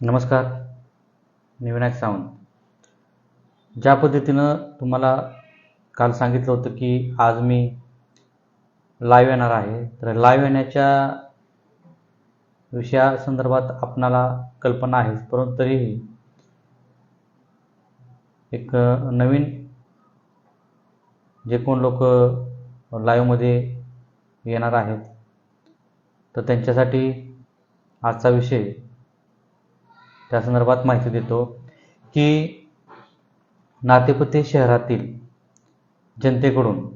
नमस्कार मी विनायक सावंत. ज्या पद्धतीनं तुम्हाला काल सांगितलं होतं की आज मी लाईव्ह येणार आहे तर लाईव्ह येण्याच्या विषयासंदर्भात आपणाला कल्पना आहेच परंतु तरीही एक नवीन जे कोण लोक लाईव्हमध्ये येणार आहेत तर त्यांच्यासाठी आजचा विषय त्या संदर्भात माहिती देतो की नातेपुते शहरातील जनतेकडून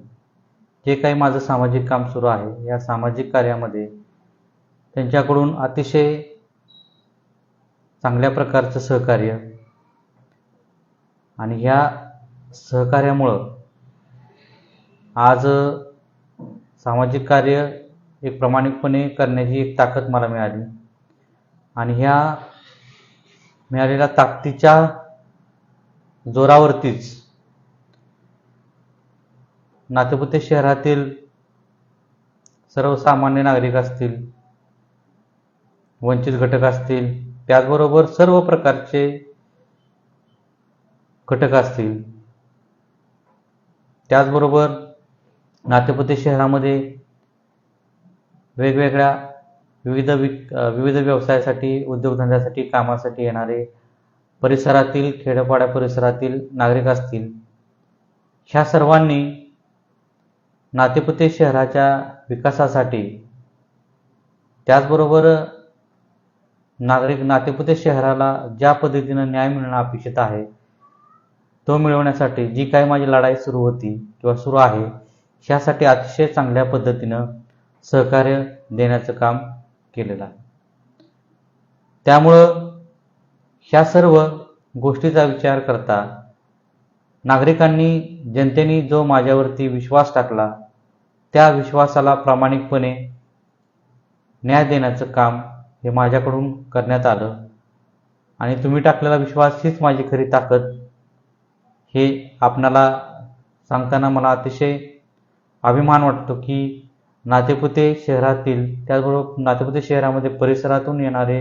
जे काही माझं सामाजिक काम सुरू आहे या सामाजिक कार्यामध्ये त्यांच्याकडून अतिशय चांगल्या प्रकारचं सहकार्य आणि ह्या सहकार्यामुळं आज सामाजिक कार्य एक प्रामाणिकपणे करण्याची एक ताकद मला मिळाली. आणि ह्या मिळालेल्या ताकदीच्या जोरावरतीच नातेपुते शहरातील सर्वसामान्य नागरिक असतील वंचित घटक असतील त्याचबरोबर सर्व प्रकारचे घटक असतील. त्याचबरोबर नातेपुते शहरामध्ये वेगवेगळ्या विविध विक विविध व्यवसायासाठी उद्योगधंद्यासाठी कामासाठी येणारे परिसरातील खेड्यापाड्या परिसरातील नागरिक असतील ह्या सर्वांनी नातेपुते शहराच्या विकासासाठी त्याचबरोबर नागरिक नातेपुते शहराला ज्या पद्धतीनं न्याय मिळणं अपेक्षित आहे तो मिळवण्यासाठी जी काही माझी लढाई सुरू होती किंवा सुरू आहे ह्यासाठी अतिशय चांगल्या पद्धतीनं सहकार्य देण्याचं काम केलेला त्यामुळं ह्या सर्व गोष्टीचा विचार करता नागरिकांनी जनतेने जो माझ्यावरती विश्वास टाकला त्या विश्वासाला प्रामाणिकपणे न्याय देण्याचं काम हे माझ्याकडून करण्यात आलं. आणि तुम्ही टाकलेला विश्वास हीच माझी खरी ताकद. हे आपणाला सांगताना मला अतिशय अभिमान वाटतो की नातेपुते शहरातील त्याचबरोबर नातेपुते शहरामध्ये परिसरातून येणारे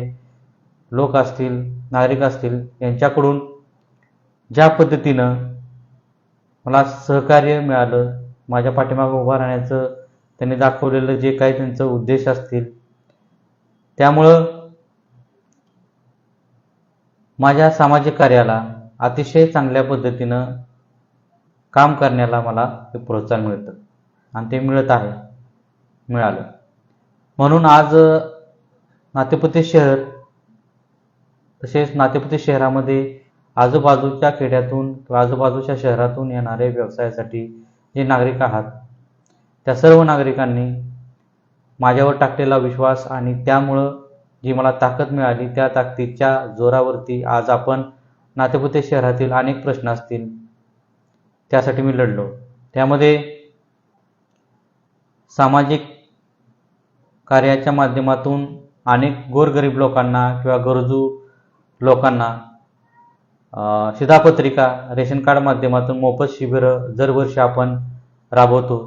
लोक असतील नागरिक असतील यांच्याकडून ज्या पद्धतीनं मला सहकार्य मिळालं माझ्या पाठीमागं उभं राहण्याचं त्यांनी दाखवलेलं जे काही त्यांचं उद्देश असतील त्यामुळं माझ्या सामाजिक कार्याला अतिशय चांगल्या पद्धतीनं काम करण्याला मला ते प्रोत्साहन मिळतं. आणि ते मिळत आहे. मिळालं. म्हणून आज नातेपुते शहर तसेच नातेपुते शहरामध्ये आजूबाजूच्या खेड्यातून किंवा आजूबाजूच्या शहरातून येणारे व्यवसायासाठी जे नागरिक आहात त्या सर्व नागरिकांनी माझ्यावर टाकलेला विश्वास आणि त्यामुळं जी मला ताकद मिळाली त्या ताकदीच्या जोरावरती आज आपण नातेपुते शहरातील अनेक प्रश्न असतील त्यासाठी मी लढलो. त्यामध्ये सामाजिक कार्याच्या माध्यमातून अनेक गोरगरीब लोकांना किंवा गरजू लोकांना शिधापत्रिका रेशन कार्ड माध्यमातून मोफत शिबिरं दरवर्षी आपण राबवतो.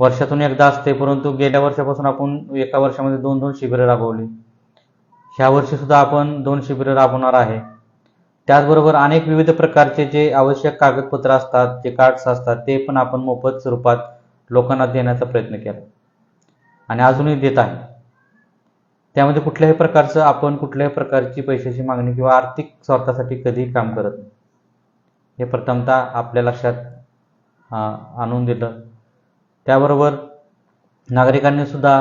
वर्षातून एकदा असते परंतु गेल्या वर्षापासून आपण एका वर्षामध्ये दोन दोन शिबिरं राबवली. ह्या वर्षीसुद्धा आपण दोन शिबिरं राबवणार आहे. त्याचबरोबर अनेक विविध प्रकारचे जे आवश्यक कागदपत्र असतात जे कार्ड्स असतात ते पण आपण मोफत स्वरूपात लोकांना देण्याचा प्रयत्न केला. आणि अजूनही देत आहे. त्यामध्ये कुठल्याही प्रकारचं आपण कुठल्याही प्रकारची पैशाची मागणी किंवा आर्थिक स्वार्थासाठी कधीही काम करत नाही. हे प्रथमतः आपल्या लक्षात आणून दिलं. त्याबरोबर नागरिकांनी सुद्धा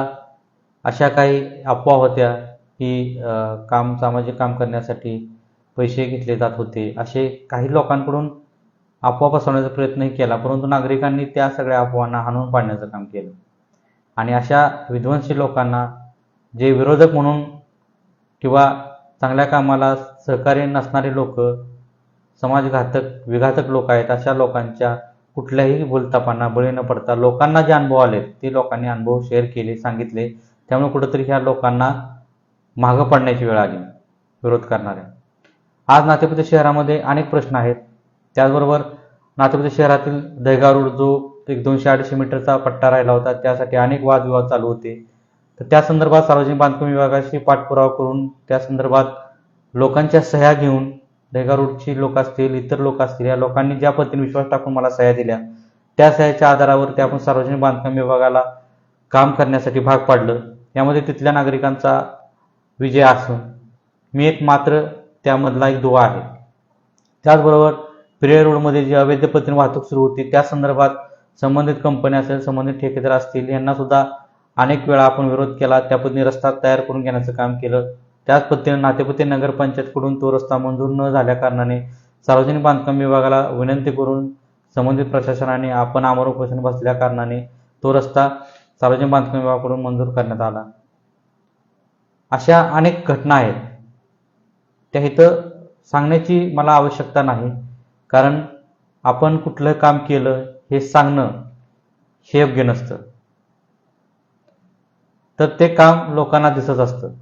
अशा काही अफवा होत्या की काम सामाजिक काम करण्यासाठी पैसे घेतले जात होते. असे काही लोकांकडून अफवा पसरवण्याचा प्रयत्नही केला परंतु नागरिकांनी त्या सगळ्या अफवांना हाणून पाडण्याचं काम केलं. आणि अशा विध्वंसी लोकांना जे विरोधक म्हणून किंवा चांगल्या कामाला सहकार्य नसणारे लोक समाजघातक विघातक लोक आहेत अशा लोकांच्या कुठल्याही बोलतापांना बळी न पडता लोकांना जे अनुभव आले ते लोकांनी अनुभव शेअर केले सांगितले. त्यामुळे कुठंतरी ह्या लोकांना मागं पडण्याची वेळ आली विरोध करणाऱ्या. आज नातेपुते शहरामध्ये अनेक प्रश्न आहेत. त्याचबरोबर नातेपुते शहरातील दहगा रोड जो एक दोनशे अडीचशे मीटरचा पट्टा राहिला होता त्यासाठी अनेक वादविवाद चालू होते. तर त्या संदर्भात सार्वजनिक बांधकाम विभागाशी पाठपुरावा करून त्या संदर्भात लोकांच्या सह्या घेऊन दहगा रोडची लोक असतील इतर लोक असतील या लोकांनी ज्या पद्धतीने विश्वास टाकून मला सह्या दिल्या त्या सह्याच्या आधारावरती आपण सार्वजनिक बांधकाम विभागाला काम करण्यासाठी भाग पाडलं. यामध्ये तिथल्या नागरिकांचा विजय असून मी एक मात्र त्यामधला एक दुवा आहे. त्याचबरोबर प्रिय रोडमध्ये जी अवैध पद्धतीने वाहतूक सुरू होती त्या संदर्भात संबंधित कंपनी असेल संबंधित ठेकेदार असतील यांना सुद्धा अनेक वेळा आपण विरोध केला. त्या पद्धतीने रस्ता तयार करून घेण्याचं काम केलं. त्याच पद्धतीने नातेपती नगरपंचायतकडून तो रस्ता मंजूर न झाल्या कारणाने सार्वजनिक बांधकाम विभागाला विनंती करून संबंधित प्रशासनाने आपण आमर उपोषण बसल्या कारणाने तो रस्ता सार्वजनिक बांधकाम विभागाकडून मंजूर करण्यात आला. अशा अनेक घटना आहेत. त्या इथं सांगण्याची मला आवश्यकता नाही. कारण आपण कुठलं काम केलं हे सांगणं हे योग्य नसतं. तर ते काम लोकांना दिसत असतं.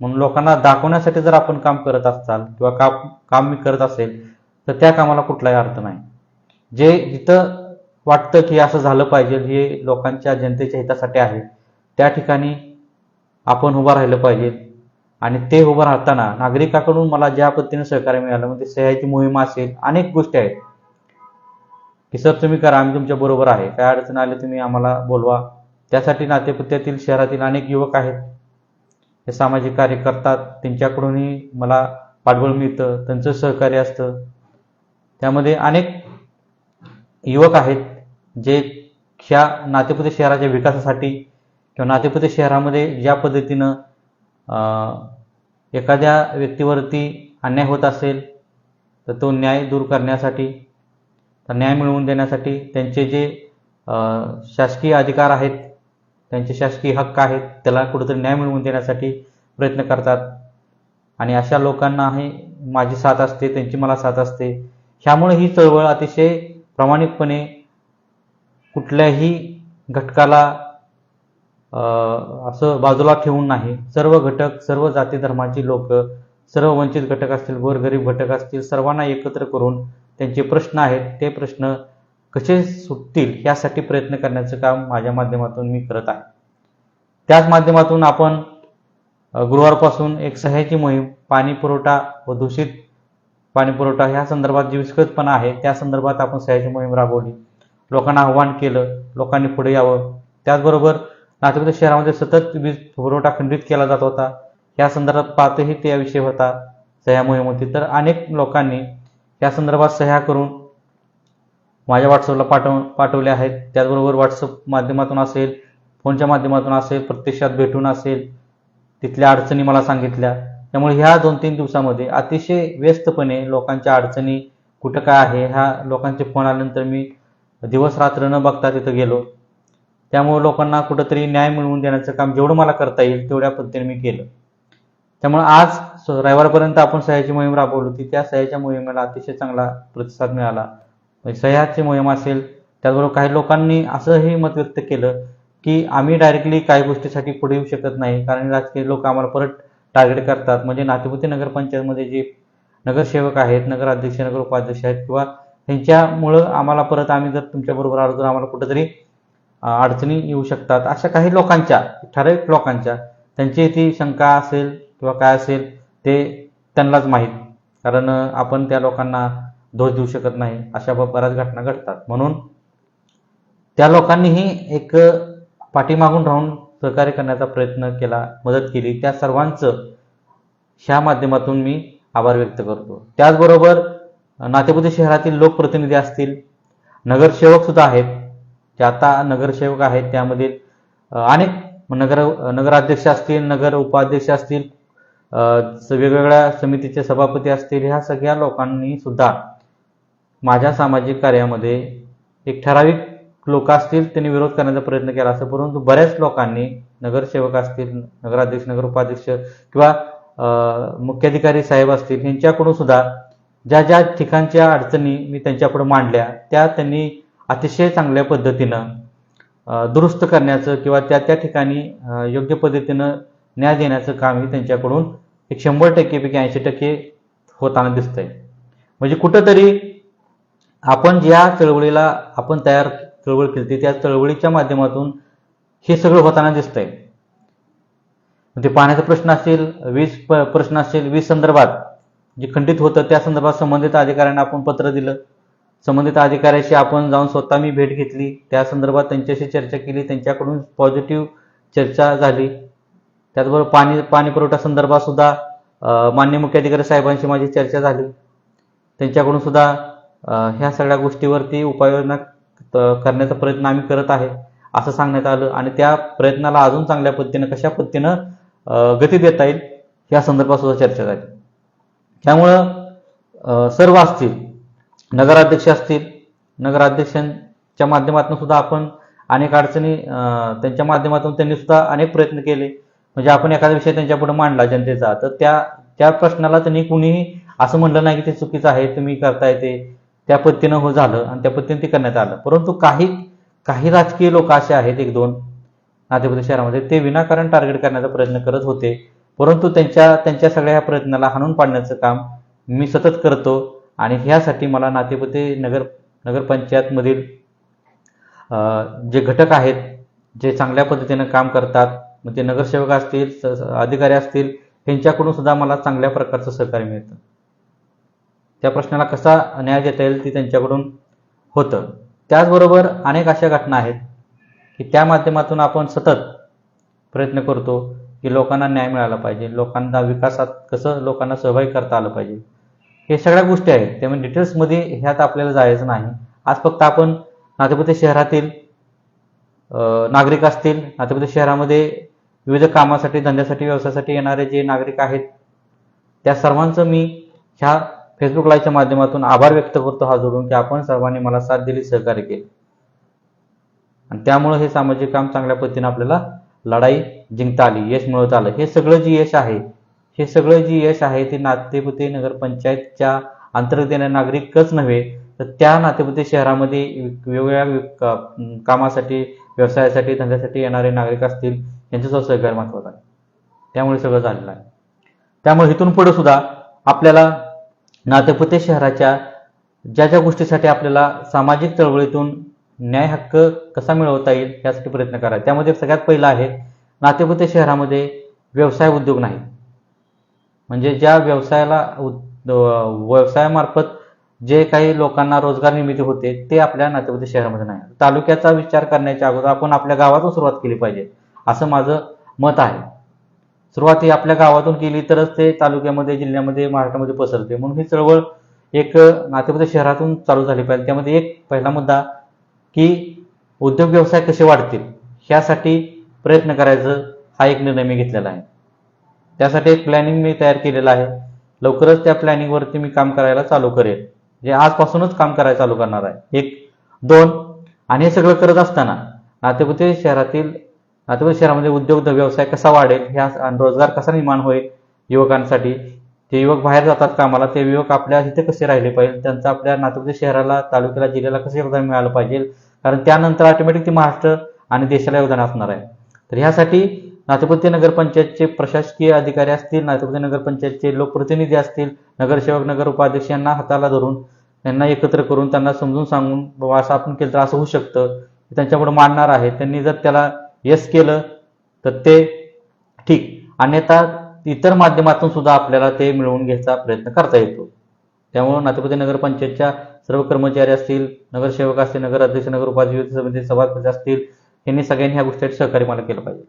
म्हणून लोकांना दाखवण्यासाठी जर आपण काम करत असाल किंवा काम काम मी करत असेल तर त्या कामाला कुठलाही अर्थ नाही. जे जिथं वाटतं की असं झालं पाहिजे हे लोकांच्या जनतेच्या हितासाठी आहे त्या ठिकाणी आपण उभं राहिलं पाहिजे. आणि ते उभं राहताना नागरिकाकडून मला ज्या पद्धतीने सहकार्य मिळालं म्हणजे सह्याची मोहीम असेल अनेक गोष्टी आहेत. की सर तुम्ही करा आम्ही तुमच्या बरोबर आहे. काय अडचण आली तुम्ही आम्हाला बोलवा. त्यासाठी नातेपुत्यातील शहरातील अनेक युवक आहेत. हे सामाजिक कार्य करतात. त्यांच्याकडूनही मला पाठबळ मिळतं. त्यांचं सहकार्य असतं. त्यामध्ये अनेक युवक आहेत जे ह्या नातेपुते शहराच्या विकासासाठी किंवा नातेपुते शहरामध्ये ज्या पद्धतीनं एखाद्या व्यक्तीवरती अन्याय होत असेल तर तो न्याय दूर करण्यासाठी तर न्याय मिळवून देण्यासाठी त्यांचे जे शासकीय अधिकार आहेत त्यांचे शासकीय हक्क आहेत त्याला कुठेतरी न्याय मिळवून देण्यासाठी प्रयत्न करतात. आणि अशा लोकांनाही माझी साथ असते त्यांची मला साथ असते. ह्यामुळे ही चळवळ अतिशय प्रामाणिकपणे कुठल्याही घटकाला असं बाजूला ठेवून नाही. सर्व घटक सर्व जाती धर्माची लोक सर्व वंचित घटक असतील गोरगरीब घटक असतील सर्वांना एकत्र करून त्यांचे प्रश्न आहेत. ते प्रश्न कसे सुटतील यासाठी प्रयत्न करण्याचं काम माझ्या माध्यमातून मी करत आहे. त्याच माध्यमातून आपण गुरुवारपासून एक सह्याची मोहीम पाणी पुरवठा व दूषित पाणी पुरवठा ह्या संदर्भात जी विस्कृतपणा आहे त्या संदर्भात आपण सह्याची मोहीम राबवली. लोकांना आव्हान केलं लोकांनी पुढे यावं. त्याचबरोबर नागपूर शहरामध्ये सतत वीज पुरवठा खंडित केला जात होता. या संदर्भात पाहतही त्या विषय होता. सह्या मोहीम तर अनेक लोकांनी या संदर्भात सह्या करून माझ्या व्हॉट्सअपला पाठव पाठवले आहेत. त्याचबरोबर व्हॉट्सअप माध्यमातून असेल फोनच्या माध्यमातून असेल प्रत्यक्षात भेटून असेल तिथल्या अडचणी मला सांगितल्या. त्यामुळे ह्या दोन तीन दिवसामध्ये अतिशय व्यस्तपणे लोकांच्या अडचणी कुठं काय आहे ह्या लोकांचे फोन आल्यानंतर मी दिवस रात्र न बघता तिथं गेलो. त्यामुळे लोकांना कुठंतरी न्याय मिळवून देण्याचं काम जेवढं मला करता येईल तेवढ्या पद्धतीने मी केलं. त्यामुळे आज स- रविवारपर्यंत आपण सह्याची मोहीम राबवली होती. त्या सह्याच्या मोहिमेला अतिशय चांगला प्रतिसाद मिळाला. म्हणजे सह्याची मोहीम असेल त्याचबरोबर काही लोकांनी असंही मत व्यक्त केलं की आम्ही डायरेक्टली काही गोष्टीसाठी पुढे येऊ शकत नाही. कारण राजकीय लोक आम्हाला परत टार्गेट करतात. म्हणजे नातेपुते नगरपंचायतमध्ये जे नगरसेवक आहेत नगराध्यक्ष नगर उपाध्यक्ष आहेत किंवा त्यांच्यामुळं आम्हाला परत आम्ही जर तुमच्याबरोबर आलो तर आम्हाला कुठंतरी अडचणी येऊ शकतात. अशा काही लोकांच्या ठराविक लोकांच्या त्यांची ती शंका असेल किंवा काय असेल ते त्यांनाच माहीत. कारण आपण त्या लोकांना दोष देऊ शकत नाही. अशा ब- बऱ्याच घटना घडतात. म्हणून त्या लोकांनीही एक पाठीमागून राहून सहकार्य करण्याचा प्रयत्न केला मदत केली. त्या सर्वांचं ह्या माध्यमातून मी आभार व्यक्त करतो. त्याचबरोबर नातेपुते शहरातील लोकप्रतिनिधी असतील नगरसेवक सुद्धा आहेत. जे आता नगरसेवक आहेत त्यामध्ये अनेक नगर नगराध्यक्ष असतील नगर उपाध्यक्ष असतील स- वेगवेगळ्या समितीचे सभापती असतील ह्या सगळ्या लोकांनी सुद्धा माझ्या सामाजिक कार्यामध्ये एक ठराविक लोक असतील त्यांनी विरोध करण्याचा प्रयत्न केला असं परंतु बऱ्याच लोकांनी नगरसेवक असतील नगराध्यक्ष नगर उपाध्यक्ष किंवा मुख्याधिकारी साहेब असतील यांच्याकडून सुद्धा ज्या ज्या ठिकाणच्या अडचणी मी त्यांच्यापुढे मांडल्या त्या त्यांनी अतिशय चांगल्या पद्धतीनं दुरुस्त करण्याचं किंवा त्या त्या ठिकाणी योग्य पद्धतीनं न्याय देण्याचं कामही त्यांच्याकडून एक शंभर टक्केपैकी ऐंशी टक्के होताना दिसतंय. म्हणजे कुठंतरी आपण ज्या चळवळीला आपण तयार चळवळ केली त्या चळवळीच्या माध्यमातून हे सगळं होताना दिसतंय. ते पाण्याचा प्रश्न असेल वीज प- प्रश्न असेल वीज संदर्भात जे खंडित होतं त्या संदर्भात संबंधित अधिकाऱ्यांना आपण पत्र दिलं. संबंधित अधिकाऱ्याशी आपण जाऊन स्वतः मी भेट घेतली. त्या संदर्भात त्यांच्याशी चर्चा केली. त्यांच्याकडून पॉझिटिव्ह चर्चा झाली. त्याचबरोबर पाणी पाणी पुरवठा संदर्भात सुद्धा अ, मान्य मुख्याधिकारी साहेबांशी माझी चर्चा झाली. त्यांच्याकडून सुद्धा ह्या सगळ्या गोष्टीवरती उपाययोजना करण्याचा प्रयत्न आम्ही करत आहे असं सांगण्यात आलं. आणि त्या प्रयत्नाला अजून चांगल्या पद्धतीनं कशा पद्धतीनं गती देता येईल या संदर्भात सुद्धा चर्चा झाली. त्यामुळं सर्व असतील नगराध्यक्ष असतील नगराध्यक्षांच्या माध्यमातून सुद्धा आपण अनेक अडचणी त्यांच्या माध्यमातून त्यांनी सुद्धा अनेक प्रयत्न केले. म्हणजे आपण एखादा विषय त्यांच्या पुढे मांडला जनतेचा तर त्या त्या प्रश्नाला त्यांनी कुणीही असं म्हणलं नाही की ते चुकीचं आहे तुम्ही करताय ते. त्या पद्धतीनं हो झालं आणि त्या पद्धतीने ते करण्यात आलं. परंतु काही काही राजकीय लोक असे आहेत एक दोन नातेपुते शहरामध्ये ते विनाकारण टार्गेट करण्याचा प्रयत्न करत होते. परंतु त्यांच्या त्यांच्या सगळ्या ह्या प्रयत्नाला हाणून पाडण्याचं काम मी सतत करतो. आणि ह्यासाठी मला नातेपुते नगर नगरपंचायतमधील जे घटक आहेत जे चांगल्या पद्धतीनं काम करतात मग ते नगरसेवक असतील स- अधिकारी असतील यांच्याकडून सुद्धा मला चांगल्या प्रकारचं सहकार्य मिळतं. त्या प्रश्नाला कसा न्याय देता येईल ते त्यांच्याकडून होतं. त्याचबरोबर अनेक अशा घटना आहेत की त्या माध्यमातून आपण सतत प्रयत्न करतो की लोकांना न्याय मिळाला पाहिजे लोकांना विकासात कसं लोकांना सहभागी करता आलं पाहिजे. हे सगळ्या गोष्टी आहेत. त्यामुळे डिटेल्समध्ये म्हणजे ह्यात आपल्याला जायचं नाही. आज फक्त आपण नातेपुते शहरातील नागरिक असतील नातेपुते शहरामध्ये विविध कामासाठी धंद्यासाठी व्यवसायासाठी येणारे जे नागरिक आहेत त्या सर्वांचं मी ह्या फेसबुक लाईव्हच्या माध्यमातून आभार व्यक्त करतो. हा जोडून की आपण सर्वांनी मला साथ दिली सहकार्य केले. आणि त्यामुळे हे सामाजिक काम चांगल्या पद्धतीने आपल्याला लढाई जिंकता आली यश मिळवता आलं. हे सगळं जे यश आहे हे सगळं जे यश आहे ते नातेपुते नगरपंचायतच्या अंतर्गत येणारे नागरिकच नव्हे तर त्या नातेपुते शहरामध्ये वेगवेगळ्या कामासाठी व्यवसायासाठी धंद्यासाठी येणारे नागरिक असतील यांचं सहकार्य महत्वाचं आहे. त्यामुळे सगळं झालेलं आहे. त्यामुळे इथून पुढे सुद्धा आपल्याला नातेपुते शहराच्या ज्या ज्या गोष्टीसाठी आपल्याला सामाजिक चळवळीतून न्याय हक्क कसा मिळवता येईल यासाठी प्रयत्न करायचा. त्यामध्ये सगळ्यात पहिला आहे नातेपुते शहरामध्ये व्यवसाय उद्योग नाही. म्हणजे ज्या व्यवसायाला व्यवसायामार्फत जे काही लोकांना रोजगार निर्मिती होते ते आपल्या नातेवाईक शहरामध्ये नाही. तालुक्याचा विचार करण्याच्या अगोदर आपण आपल्या गावातून सुरुवात केली पाहिजे असं माझं मत आहे. सुरुवात ही आपल्या गावातून केली तरच ते तालुक्यामध्ये जिल्ह्यामध्ये महाराष्ट्रामध्ये पसरते. म्हणून ही चळवळ एक नातेवाईक शहरातून चालू झाली पाहिजे. त्यामध्ये एक पहिला मुद्दा की उद्योग व्यवसाय कसे वाढतील ह्यासाठी प्रयत्न करायचं हा एक निर्णय मी घेतलेला आहे. त्यासाठी एक प्लॅनिंग मी तयार केलेलं आहे. लवकरच त्या प्लॅनिंगवरती मी काम करायला चालू करेल. जे आजपासूनच काम करायला चालू करणार आहे. एक दोन आणि हे सगळं करत असताना नातेपुते शहरातील नातेपुते शहरामध्ये उद्योग व्यवसाय कसा वाढेल ह्या रोजगार कसा निर्माण होईल युवकांसाठी? ते युवक बाहेर जातात कामाला ते युवक आपल्या इथे कसे राहिले पाहिजे? त्यांचा आपल्या नातेपुते शहराला तालुक्याला जिल्ह्याला कसं योगदान मिळालं पाहिजे? कारण त्यानंतर ऑटोमॅटिक ती महाराष्ट्र आणि देशाला योगदान असणार आहे. तर ह्यासाठी नातेपुते नगरपंचायतचे प्रशासकीय अधिकारी असतील नातेपुते नगरपंचायतचे लोकप्रतिनिधी असतील नगरसेवक नगर उपाध्यक्ष यांना हाताला धरून त्यांना एकत्र करून त्यांना समजून सांगून बाबा असं आपण केलं तर असं होऊ शकतं. त्यांच्यापुढे मांडणार आहे. त्यांनी जर त्याला यस केलं तर ते ठीक. अन्यथा इतर माध्यमातून सुद्धा आपल्याला ते मिळवून घ्यायचा प्रयत्न करता येतो. त्यामुळं नातेपती नगरपंचायतच्या सर्व कर्मचारी असतील नगरसेवक असतील नगर अध्यक्ष नगर उपाध्यक्ष समिती सभापती असतील यांनी सगळ्यांनी ह्या गोष्टीसाठी सहकार्य मला केलं पाहिजे.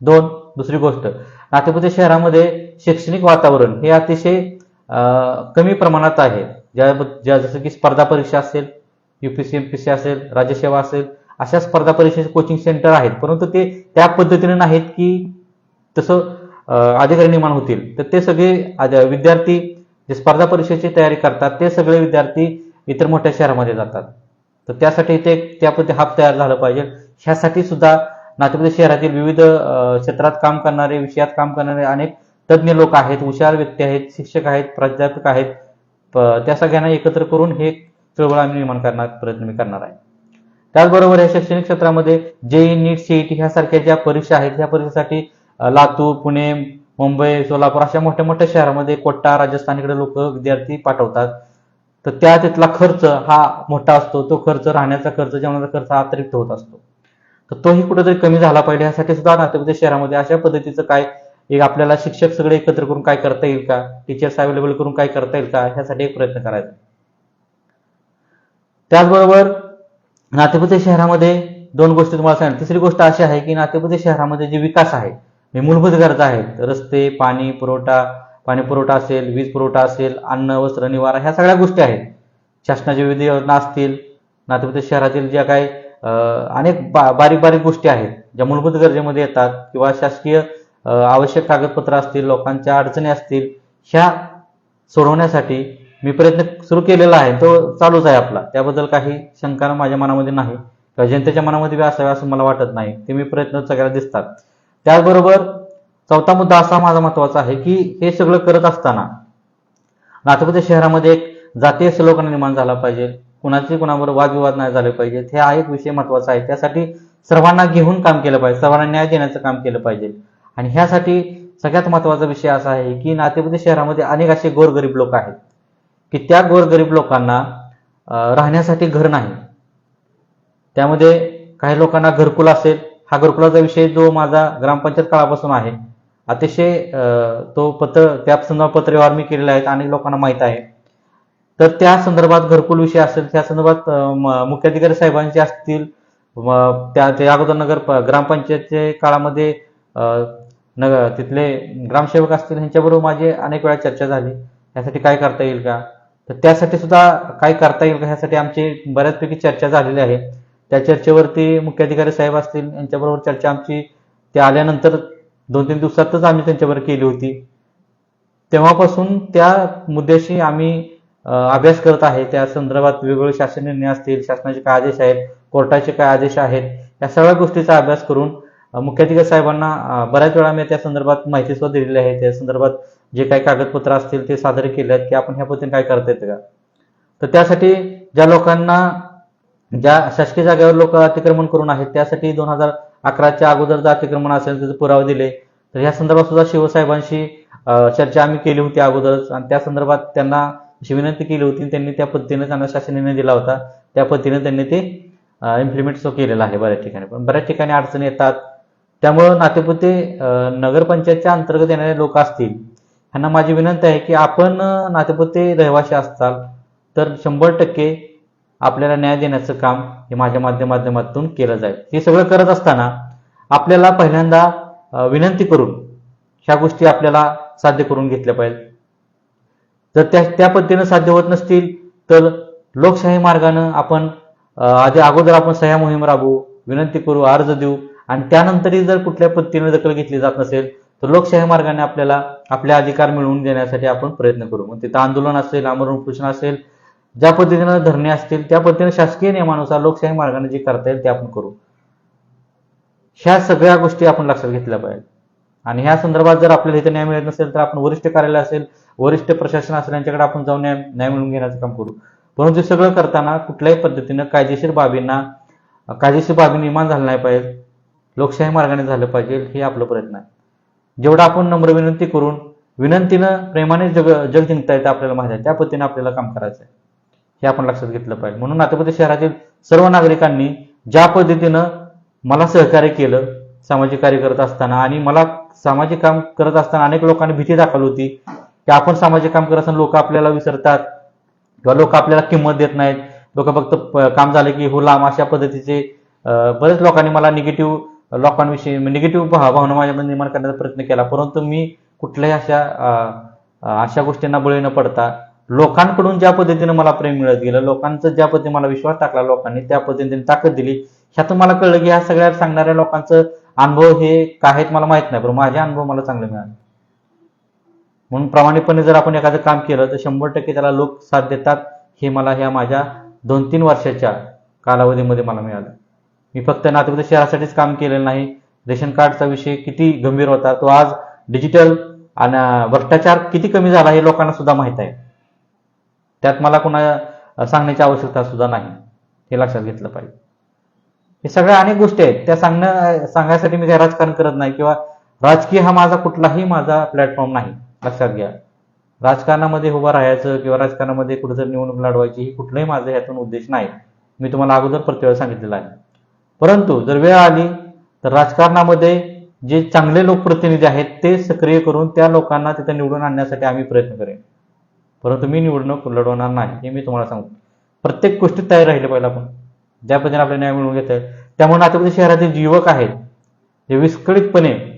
दोन दुसरी गोष्ट नातेपुते शहरामध्ये शैक्षणिक वातावरण हे अतिशय कमी प्रमाणात आहे. ज्या ज्या जसं की स्पर्धा परीक्षा असेल युपीसी एमपीसी असेल राज्यसेवा असेल अशा स्पर्धा परीक्षेचे कोचिंग सेंटर आहेत. परंतु ते त्या पद्धतीने नाहीत की तसं अधिकारी निर्माण होतील. तर ते सगळे विद्यार्थी जे स्पर्धा परीक्षेची तयारी करतात ते सगळे विद्यार्थी इतर मोठ्या शहरामध्ये जातात. तर त्यासाठी ते त्या पद्धती तयार झालं पाहिजे. ह्यासाठी सुद्धा नातेपुते शहरातील विविध क्षेत्रात काम करणारे विषयात काम करणारे अनेक तज्ज्ञ लोक आहेत हुशार व्यक्ती आहेत शिक्षक आहेत प्राध्यापक आहेत. त्या सगळ्यांना एकत्र करून हे चळवळ आम्ही निर्माण करणार प्रयत्न मी करणार आहे. त्याचबरोबर या शैक्षणिक क्षेत्रामध्ये जेई नीट सीईटी ह्यासारख्या ज्या परीक्षा आहेत ह्या परीक्षेसाठी लातूर पुणे मुंबई सोलापूर अशा मोठ्या मोठ्या शहरामध्ये कोट्टा राजस्थानकडे लोक विद्यार्थी पाठवतात. तर त्या तिथला खर्च हा मोठा असतो तो खर्च राहण्याचा खर्च जेवणाचा खर्च हा अतिरिक्त होत असतो. तर तोही कुठेतरी कमी झाला पाहिजे. यासाठी सुद्धा नातेपुते शहरामध्ये अशा पद्धतीचं काय एक आपल्याला शिक्षक सगळे एकत्र करून काय करता येईल का? टीचर्स अवेलेबल करून काय करता येईल का? ह्यासाठी एक प्रयत्न करायचा. त्याचबरोबर नातेपुते शहरामध्ये दोन गोष्टी तुम्हाला सांगितलं तिसरी गोष्ट अशी आहे की नातेपुते शहरामध्ये जे विकास आहे हे मूलभूत गरजा आहेत रस्ते पाणी पुरवठा पाणी पुरवठा असेल वीज पुरवठा असेल अन्न वस्त्र निवारा ह्या सगळ्या गोष्टी आहेत. शासनाच्या विविध योजना असतील नातेपुते शहरातील ज्या काही अनेक बा बारीक बारीक गोष्टी आहेत ज्या मूलभूत गरजेमध्ये येतात किंवा शासकीय आवश्यक कागदपत्र असतील लोकांच्या अडचणी असतील ह्या सोडवण्यासाठी मी प्रयत्न सुरू केलेला आहे. तो चालूच आहे आपला. त्याबद्दल काही शंका माझ्या मनामध्ये नाही किंवा जनतेच्या मनामध्ये बी असावे असं मला वाटत नाही. ते मी प्रयत्न सगळ्याला दिसतात. त्याचबरोबर चौथा मुद्दा असा माझा महत्त्वाचा आहे की हे सगळं करत असताना नागपूर शहरामध्ये एक जातीय सलोखा निर्माण झाला पाहिजे. कुणाचे कुणाबरोबर वादविवाद नाही झाले पाहिजेत. हे हा एक विषय महत्त्वाचा आहे त्यासाठी सर्वांना घेऊन काम केलं पाहिजे. सर्वांना न्याय देण्याचं काम केलं पाहिजे. आणि ह्यासाठी सगळ्यात महत्त्वाचा विषय असा आहे की नातेपुते शहरामध्ये अनेक असे गोरगरीब लोक आहेत की त्या गोरगरीब लोकांना राहण्यासाठी घर नाही. त्यामध्ये काही लोकांना घरकुल असेल. हा घरकुलाचा विषय जो माझा ग्रामपंचायत काळापासून आहे. अतिशय तो पत्र त्या संदर्भात पत्रव्यवहार मी केलेला आहे. अनेक लोकांना माहीत आहे. तर त्या संदर्भात घरकुल विषय असेल त्या संदर्भात मुख्याधिकारी साहेबांचे असतील त्या ते अगोदर नगर प- ग्रामपंचायतच्या काळामध्ये नगर तिथले ग्रामसेवक असतील ह्यांच्याबरोबर माझी अनेक वेळा चर्चा झाली. यासाठी काय करता येईल का? तर त्यासाठी सुद्धा काय करता येईल का? ह्यासाठी आमची बऱ्याचपैकी चर्चा झालेली आहे. त्या चर्चेवरती मुख्याधिकारी साहेब असतील यांच्याबरोबर चर्चा आमची ते आल्यानंतर दोन तीन दिवसातच आम्ही त्यांच्याबरोबर केली होती. तेव्हापासून त्या मुद्द्याशी आम्ही अभ्यास करत आहे. त्या संदर्भात वेगवेगळे शासन निर्णय असतील शासनाचे काय आदेश आहेत कोर्टाचे काय आदेश आहेत या सगळ्या गोष्टीचा अभ्यास करून मुख्याधिकारी साहेबांना बऱ्याच वेळा मी त्या संदर्भात माहिती सुद्धा दिलेली आहे. त्या संदर्भात जे काही कागदपत्र असतील ते सादर केले आहेत की आपण ह्या पद्धतीने काय करता येतं का? तर त्यासाठी ज्या लोकांना ज्या शासकीय जागेवर लोक अतिक्रमण करून आहेत त्यासाठी दोन हजार अकराच्या अगोदर जर अतिक्रमण असेल त्याचे पुरावे दिले तर ह्या संदर्भात सुद्धा शिवसाहेबांशी चर्चा आम्ही केली होती अगोदरच. आणि त्या संदर्भात त्यांना अशी विनंती केली होती. त्यांनी त्या पद्धतीने त्यांना शासन दिला होता. त्या पद्धतीने त्यांनी ते इम्प्लिमेंट केलेलं आहे बऱ्याच ठिकाणी. पण बऱ्याच ठिकाणी अडचणी येतात. त्यामुळं नातेपुते नगरपंचायतच्या अंतर्गत येणारे लोक असतील ह्यांना माझी विनंती आहे की आपण नातेपुते रहिवासी असताल तर शंभर टक्के आपल्याला न्याय देण्याचं काम हे माझ्या माध्यमाध्यमातून केलं जाईल. हे सगळं करत असताना आपल्याला पहिल्यांदा विनंती करून ह्या गोष्टी आपल्याला साध्य करून घेतल्या पाहिजेत. जर त्या त्या पद्धतीनं साध्य होत नसतील तर लोकशाही मार्गानं आपण आधी अगोदर आपण सह्या मोहीम राबवू विनंती करू अर्ज देऊ आणि त्यानंतरही जर कुठल्या पद्धतीने दखल घेतली जात नसेल तर लोकशाही मार्गाने आपल्याला आपले अधिकार मिळवून देण्यासाठी आपण प्रयत्न करू. मग तिथं आंदोलन असेल आमरण उपोषण असेल ज्या पद्धतीनं धरणे असतील त्या पद्धतीने शासकीय नियमानुसार लोकशाही मार्गाने जे करता येईल ते आपण करू. ह्या सगळ्या गोष्टी आपण लक्षात घेतल्या पाहिजे आणि ह्या संदर्भात जर आपल्याला इथे न्याय मिळत नसेल तर आपण वरिष्ठ कार्यालय असेल वरिष्ठ प्रशासन असेल यांच्याकडे आपण जाऊन न्याय न्याय मिळवून घेण्याचं काम करू. परंतु सगळं करताना कुठल्याही पद्धतीनं कायदेशीर बाबींना कायदेशीर बाबी निर्माण झाल्या नाही पाहिजे लोकशाही मार्गाने झालं पाहिजे हे आपलं प्रयत्न आहे. जेवढं आपण नम्र विनंती करून विनंतीनं प्रेमाने जग जग जिंकता येतं आपल्याला माहिती आहे त्या पद्धतीने आपल्याला काम करायचं आहे. हे आपण लक्षात घेतलं पाहिजे. म्हणून नातेपती शहरातील सर्व नागरिकांनी ज्या पद्धतीनं मला सहकार्य केलं सामाजिक कार्य करत असताना आणि मला सामाजिक काम करत असताना अनेक लोकांनी भीती दाखवली होती की आपण सामाजिक काम करत असताना लोक आपल्याला विसरतात. किंवा लोक आपल्याला किंमत देत नाहीत. लोक फक्त काम झालं की हो लांब अशा पद्धतीचे बरेच लोकांनी मला निगेटिव्ह लोकांविषयी निगेटिव्ह भावना माझ्यामध्ये निर्माण करण्याचा प्रयत्न केला. परंतु मी कुठल्याही अशा अशा गोष्टींना बळी न पडता लोकांकडून ज्या पद्धतीने मला प्रेम मिळत गेलं लोकांचं ज्या पद्धतीने मला विश्वास टाकला लोकांनी त्या पद्धतीने ताकद दिली ह्यातून मला कळलं की ह्या सगळ्या सांगणाऱ्या लोकांचं अनुभव हे काय आहेत मला माहीत नाही पण माझे अनुभव मला चांगले मिळाले. म्हणून प्रामाणिकपणे जर आपण एखादं काम केलं तर शंभर टक्के त्याला लोक साथ देतात. हे मला ह्या माझ्या दोन तीन वर्षाच्या कालावधीमध्ये मला मिळालं. मी फक्त नातेपुते शहरासाठीच काम केलेलं नाही. रेशन कार्डचा विषय किती गंभीर होता तो आज डिजिटल आणि भ्रष्टाचार किती कमी झाला हे लोकांना सुद्धा माहीत आहे. त्यात मला कोणा सांगण्याची आवश्यकता सुद्धा नाही. हे लक्षात घेतलं पाहिजे. हे सगळ्या अनेक गोष्टी आहेत. त्या सांगण्या सांगायसाठी मी काही राजकारण करत नाही किंवा राजकीय हा माझा कुठलाही माझा प्लॅटफॉर्म नाही. लक्षात घ्या. राजकारणामध्ये उभं राहायचं किंवा राजकारणामध्ये कुठेतरी निवडणूक लढवायची ही कुठलाही माझा ह्यातून उद्देश नाही. मी तुम्हाला अगोदर प्रत्येक सांगितलेलं आहे. परंतु जर वेळ आली तर राजकारणामध्ये जे चांगले लोकप्रतिनिधी आहेत ते सक्रिय करून त्या लोकांना तिथं निवडून आणण्यासाठी आम्ही प्रयत्न करेन. परंतु मी निवडणूक लढवणार नाही हे मी तुम्हाला सांगतो. प्रत्येक गोष्टीत तयार राहिले पाहिजे आपण. ज्या पद्धतीने आपल्याला न्याय मिळवून घेत आहे त्यामुळे आता शहरातील जे युवक आहेत जे विस्कळीतपणे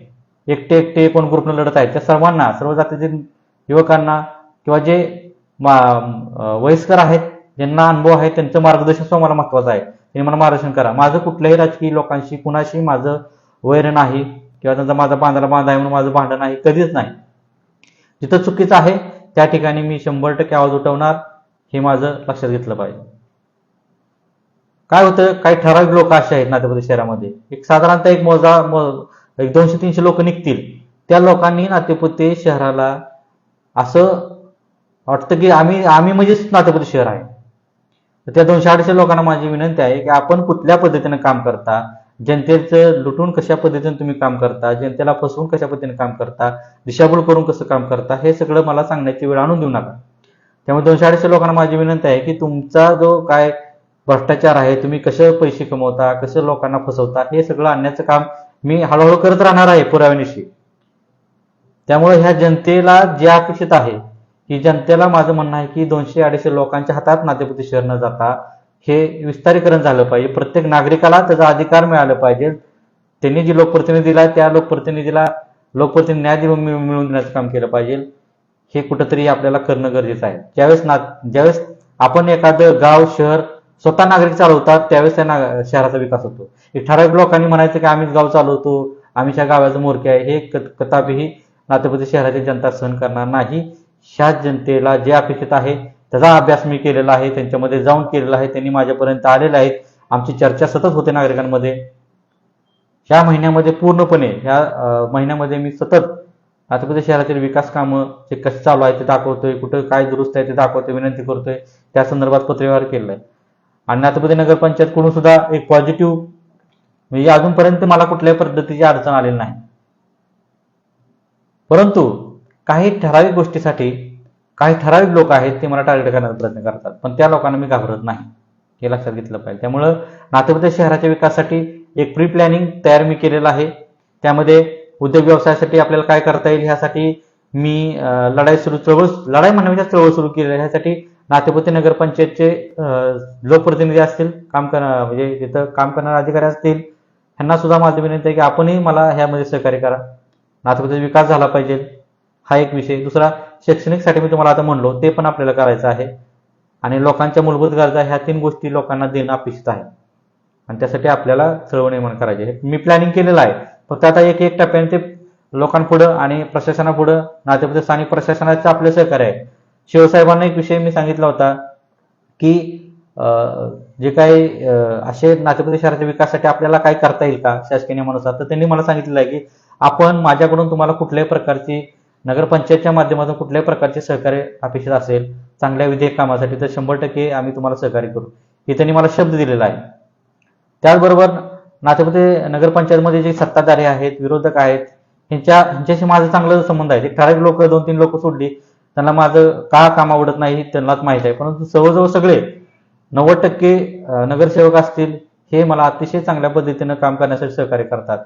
एकटे एकटे कोण ग्रुपनं लढत आहेत त्या सर्वांना सर्व जातीतील युवकांना किंवा जे वयस्कर आहेत ज्यांना अनुभव आहे त्यांचं मार्गदर्शन सुद्धा मला महत्वाचं आहे. त्यांनी मला मार्गदर्शन करा. माझं कुठल्याही राजकीय लोकांशी कुणाशी माझं वैर नाही किंवा त्यांचा माझा बांधाला बांध आहे म्हणून माझं भांडण नाही कधीच नाही. जिथं चुकीचं आहे त्या ठिकाणी मी शंभर टक्के आवाज उठवणार हे माझं लक्षात घेतलं पाहिजे. काय होतं? काही ठराविक लोक असे आहेत नातेपुते शहरामध्ये. एक साधारणतः एक मोजा मो- एक दोनशे तीनशे लोक निघतील. त्या लोकांनी नातेपुते शहराला असं वाटतं की आम्ही आम्ही म्हणजेच नातेपुते शहर आहे. त्या दोनशे अडीचशे लोकांना माझी विनंती आहे की आपण कुठल्या पद्धतीने काम करता? जनतेचं लुटून कशा पद्धतीने तुम्ही काम करता? जनतेला फसवून कशा पद्धतीने काम करता? दिशाभूल करून कसं काम करता? हे सगळं मला सांगण्याची वेळ आणून देऊ नका. त्यामुळे दोनशे अडीचशे लोकांना माझी विनंती आहे की तुमचा जो काय भ्रष्टाचार आहे तुम्ही कसे पैसे कमवता? कसं लोकांना फसवता? हे सगळं आणण्याचं काम मी हळूहळू करत राहणार आहे पुराव्यानिशी त्यामुळे ह्या जनतेला जे अपेक्षित आहे की जनतेला माझं म्हणणं आहे की दोनशे अडीचशे लोकांच्या हातात नातेपुती शहर न जाता हे विस्तारीकरण झालं पाहिजे. प्रत्येक नागरिकाला त्याचा अधिकार मिळाला पाहिजे. त्यांनी जी लोकप्रतिनिधी दिला त्या लोकप्रतिनिधीला लोकप्रतिनिधी न्याय देऊन मिळवून देण्याचं काम केलं पाहिजे. हे कुठंतरी आपल्याला करणं गरजेचं आहे. ज्यावेळेस ना ज्यावेळेस आपण एखादं गाव शहर स्वतः नागरिक चालवतात त्यावेळेस त्या ना- शहराचा विकास होतो. हे ठराविक लोकांनी म्हणायचं की आम्हीच गाव चालवतो आम्ही गावाचं मोरके आहे. हे क- नातेपती शहराची जनता सहन करणार नाही. ह्या जनतेला जे अपेक्षित आहे त्याचा अभ्यास मी केलेला आहे त्यांच्यामध्ये जाऊन केलेला आहे त्यांनी माझ्यापर्यंत आलेले आहेत. आमची चर्चा सतत होते नागरिकांमध्ये. ह्या महिन्यामध्ये पूर्णपणे ह्या महिन्यामध्ये मी सतत नातेपती शहरातील विकास कामं जे कसे चालू आहे ते दाखवतोय कुठं काय दुरुस्त आहे ते दाखवतोय विनंती करतोय. त्या संदर्भात पत्रव्यवहार केलेला आहे. आणि नातेपुते नगरपंचायतकडून सुद्धा एक पॉझिटिव्ह म्हणजे अजूनपर्यंत मला कुठल्याही पद्धतीची अडचण आलेली नाही. परंतु काही ठराविक गोष्टीसाठी काही ठराविक लोक आहेत ते मला टार्गेट करण्याचा प्रयत्न करतात. पण त्या लोकांना मी घाबरत नाही हे लक्षात घेतलं पाहिजे. त्यामुळं नातेपुते शहराच्या विकासासाठी एक प्री प्लॅनिंग तयार मी केलेलं आहे. त्यामध्ये उद्योग व्यवसायासाठी आपल्याला काय करता येईल ह्यासाठी मी लढाई सुरू चळवळ लढाई म्हणण्यापेक्षा चळवळ सुरू केली आहे. ह्यासाठी नातेपुते नगरपंचायतचे लोकप्रतिनिधी असतील काम करणार म्हणजे तिथं काम करणारे अधिकारी असतील ह्यांना सुद्धा माझी विनंती आहे की आपणही मला ह्यामध्ये सहकार्य करा. नातेपुते विकास झाला पाहिजे हा एक विषय. दुसरा शैक्षणिकसाठी मी तुम्हाला आता म्हणलो ते पण आपल्याला करायचं आहे. आणि लोकांच्या मूलभूत गरजा ह्या तीन गोष्टी लोकांना देणं अपेक्षित आहे. आणि त्यासाठी आपल्याला चळवळ निर्माण करायची आहे. मी प्लॅनिंग केलेलं आहे. फक्त आता एक एक टप्प्याने ते लोकांपुढं आणि प्रशासनापुढं नातेपुते स्थानिक प्रशासनाचं आपलं सहकार्य आहे. शिवसाहेबांना एक विषय मी सांगितला होता की जे काही असे नातेपुते शहराच्या विकासासाठी आपल्याला काय करता येईल का शासकीय नियमानुसार? तर त्यांनी मला सांगितलेलं आहे की आपण माझ्याकडून तुम्हाला कुठल्याही प्रकारची नगरपंचायतच्या माध्यमातून कुठल्याही प्रकारचे सहकार्य अपेक्षित असेल चांगल्या विधेयक कामासाठी तर शंभर टक्के आम्ही तुम्हाला सहकार्य करू. हे त्यांनी मला शब्द दिलेला आहे. त्याचबरोबर नातेपुते नगरपंचायतमध्ये जे सत्ताधारी आहेत विरोधक आहेत ह्यांच्या ह्यांच्याशी माझं चांगलं संबंध आहे. ठराविक लोक दोन तीन लोक सोडली त्यांना माझं का काम आवडत नाही हे त्यांनाच माहीत आहे. परंतु जवळजवळ सगळे नव्वद टक्के नगरसेवक असतील हे मला अतिशय चांगल्या पद्धतीनं काम करण्यासाठी सहकार्य करतात.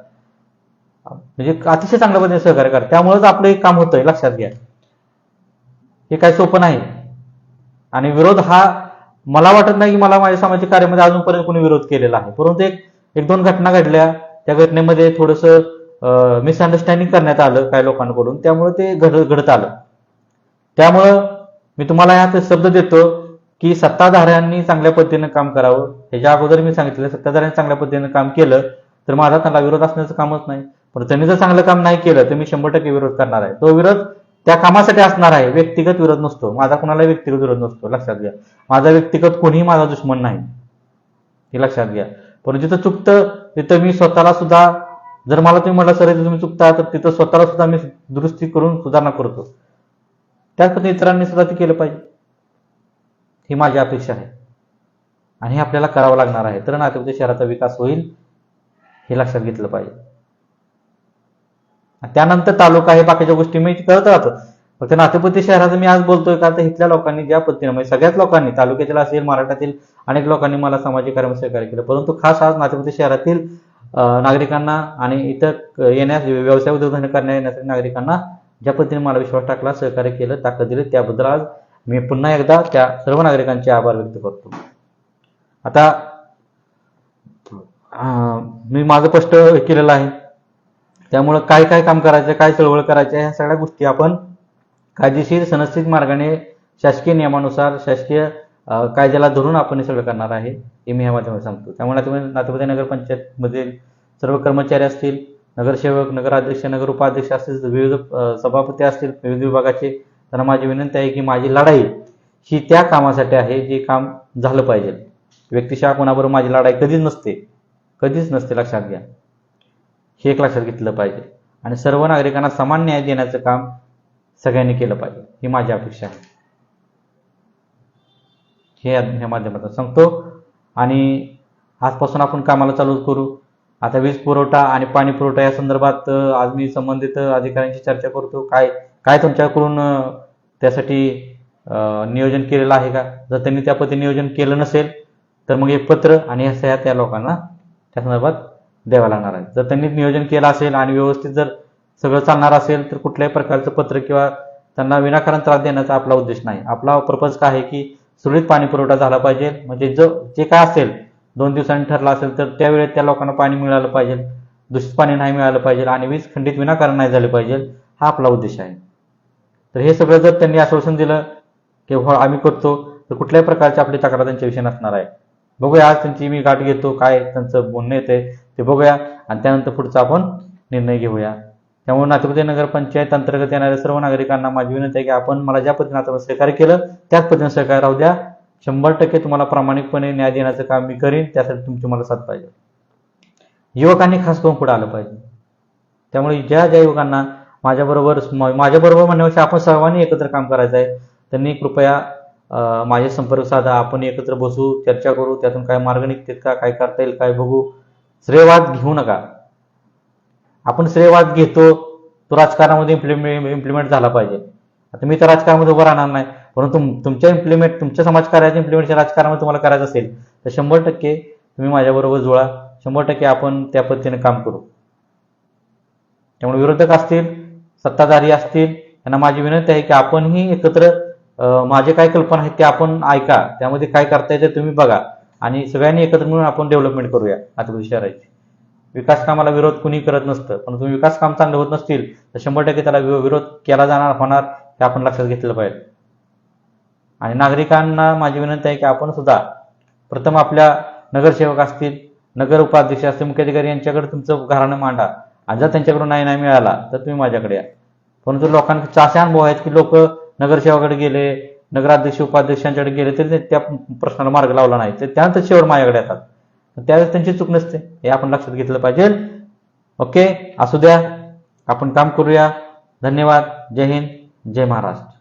म्हणजे अतिशय चांगल्या पद्धतीने सहकार्य करतात. त्यामुळेच आपलं एक काम होतंय लक्षात घ्या. हे काही सोपं नाही. आणि विरोध हा मला वाटत नाही की मला माझ्या सामाजिक कार्यामध्ये अजूनपर्यंत कोणी विरोध केलेला आहे. परंतु एक एक दोन घटना घडल्या. त्या घटनेमध्ये थोडंसं मिसअंडरस्टँडिंग करण्यात आलं काही लोकांकडून. त्यामुळे ते घड घडत आलं. त्यामुळं मी तुम्हाला ह्यात शब्द देतो की सत्ताधाऱ्यांनी चांगल्या पद्धतीनं काम करावं. ह्याच्या अगोदर मी सांगितलं सत्ताधाऱ्यांनी चांगल्या पद्धतीनं काम केलं तर माझा त्यांना विरोध असण्याचं कामच नाही. पण त्यांनी जर चांगलं काम नाही केलं तर मी शंभर टक्के विरोध करणार आहे. तो विरोध त्या कामासाठी असणार आहे. व्यक्तिगत विरोध नसतो. माझा कुणाला व्यक्तिगत विरोध नसतो? लक्षात घ्या. माझा व्यक्तिगत कोणीही माझा दुश्मन नाही. हे लक्षात घ्या. पण जिथं चुकतं तिथं मी स्वतःला सुद्धा जर मला तुम्ही म्हटलं सर तुम्ही चुकता तर तिथं स्वतःला सुद्धा मी दुरुस्ती करून सुधारणा करतो. त्याच पद्धतीने इतरांनी सुद्धा ते केलं पाहिजे. ही माझी अपेक्षा आहे. आणि हे आपल्याला करावं लागणार आहे. तर नातेवाईक शहराचा विकास होईल हे लक्षात घेतलं पाहिजे. त्यानंतर तालुका हे बाकीच्या गोष्टी मी करत राहतो. फक्त नातेपुते शहराचं मी आज बोलतोय का? तर इथल्या लोकांनी ज्या पद्धतीने म्हणजे सगळ्याच लोकांनी तालुक्यातील असेल महाराष्ट्रातील अनेक लोकांनी मला सामाजिक कार्य सहकार्य केलं. परंतु खास आज नातेपुते शहरातील नागरिकांना आणि इतर येण्यास व्यवसाय उद्योगधंदे करण्या येण्यासाठी नागरिकांना ज्या पद्धतीने मला विश्वास टाकला सहकार्य केलं ताकद दिली त्याबद्दल आज मी पुन्हा एकदा त्या सर्व नागरिकांचे आभार व्यक्त करतो. आता मी माझं स्पष्ट केलेलं आहे. त्यामुळं काय काय काम करायचं काय चळवळ करायचं ह्या सगळ्या गोष्टी आपण कायदेशीर सनस्थित मार्गाने शासकीय नियमानुसार शासकीय कायद्याला धरून आपण हे सगळं करणार आहे हे मी ह्या माध्यमात सांगतो. त्यामुळे तुम्ही नाथपती सर्व कर्मचारी असतील नगरसेवक नगराध्यक्ष नगर उपाध्यक्ष असतील विविध सभापती असतील विविध विभागाचे त्यांना माझी विनंती आहे की माझी लढाई ही त्या कामासाठी आहे जे काम झालं पाहिजे. व्यक्तिशः कोणाबरोबर माझी लढाई कधीच नसते कधीच नसते लक्षात घ्या. हे एक लक्षात घेतलं पाहिजे. आणि सर्व नागरिकांना समान न्याय देण्याचं काम सगळ्यांनी केलं पाहिजे ही माझी अपेक्षा आहे. हे या ह्या माध्यमातून सांगतो. आणि आजपासून आपण कामाला चालू करू. आता वीज पुरवठा आणि पाणी पुरवठा या संदर्भात आज मी संबंधित अधिकाऱ्यांची चर्चा करतो. काय काय तुमच्याकडून त्यासाठी नियोजन केलेलं आहे का? जर त्यांनी त्या पद्धतीने नियोजन केलं नसेल तर मग हे पत्र आणि ह्या सह्या त्या लोकांना त्या संदर्भात द्याव्या लागणार आहे. जर त्यांनी नियोजन केलं असेल आणि व्यवस्थित जर सगळं चालणार असेल तर कुठल्याही प्रकारचं पत्र किंवा त्यांना विनाकारण त्रास देण्याचा आपला उद्देश नाही. आपला पर्पज काय आहे की सुरळीत पाणी पुरवठा झाला पाहिजे. म्हणजे जो जे काय असेल दोन दिवसांनी ठरला असेल तर त्यावेळेत त्या लोकांना पाणी मिळालं पाहिजे दूषित पाणी नाही मिळालं पाहिजे आणि वीज खंडित विनाकारण नाही झाली पाहिजे हा आपला उद्देश आहे. तर हे सगळं जर त्यांनी आश्वासन दिलं की हो आम्ही करतो तर कुठल्याही प्रकारची आपली तक्रार त्यांच्याविषयी नसणार आहे. बघूया आज त्यांची मी गाठ घेतो काय त्यांचं बोलणं येते ते बघूया आणि त्यानंतर पुढचा आपण निर्णय घेऊया. त्यामुळे नाथपती नगर पंचायत अंतर्गत येणाऱ्या सर्व नागरिकांना माझी विनंती आहे की आपण मला ज्या पद्धतीने आता सहकार्य केलं त्याच पद्धतीने सहकार्य राहू द्या. शंभर टक्के तुम्हाला प्रामाणिकपणे न्याय देण्याचं काम मी करीन त्यासाठी तुमची मला साथ पाहिजे. युवकांनी खास करून पुढे आलं पाहिजे. त्यामुळे ज्या ज्या युवकांना माझ्याबरोबर माझ्याबरोबर म्हणण्यापेक्षा आपण सर्वांनी एकत्र काम करायचं आहे त्यांनी कृपया माझे संपर्क साधा आपण एकत्र बसू चर्चा करू त्यातून काय मार्ग निघतात का काय करता येईल काय बघू. श्रेयवाद घेऊ नका. आपण श्रेयवाद घेतो तो राजकारणामध्ये इम्प्लिमेंट इम्प्लिमेंट झाला पाहिजे. आता मी तर राजकारणामध्ये उभं राहणार नाही. परंतु तुम- तुमच्या इम्प्लिमेंट तुमच्या समाजकार्याच्या इम्प्लिमेंटच्या राजकारणामध्ये तुम्हाला करायचं असेल तर शंभर टक्के तुम्ही माझ्याबरोबर जुळा. शंभर टक्के आपण त्या पद्धतीने काम करू. त्यामुळे विरोधक असतील सत्ताधारी असतील यांना माझी विनंती आहे की आपणही एकत्र माझे काय कल्पना आहेत ते आपण ऐका. त्यामध्ये काय करता येते तुम्ही बघा. आणि सगळ्यांनी एकत्र मिळून आपण डेव्हलपमेंट करूया. आता शहराची विकास कामाला विरोध कुणी करत नसतं. पण तुम्ही विकास काम चांगलं होत नसतील तर शंभर टक्के त्याला वि- विरोध केला जाणार होणार हे आपण लक्षात घेतलं पाहिजे. आणि नागरिकांना माझी विनंती आहे की आपण सुद्धा प्रथम आपल्या नगरसेवक असतील नगर उपाध्यक्ष असतील मुख्याधिकारी यांच्याकडे तुमचं घराणं मांडा. आणि जर त्यांच्याकडून नाही नाही मिळाला तर तुम्ही माझ्याकडे या. परंतु लोकांचे असे अनुभव आहेत की लोक नगरसेवाकडे गेले नगराध्यक्ष उपाध्यक्षांच्याकडे गेले तरी ते त्या प्रश्नाला मार्ग लावला नाही. तर त्यानंतर शेवट माझ्याकडे येतात. त्यावेळेस त्यांची चूक नसते. हे आपण लक्षात घेतलं पाहिजे. ओके? असू द्या. आपण काम करूया. धन्यवाद. जय हिंद. जय महाराष्ट्र.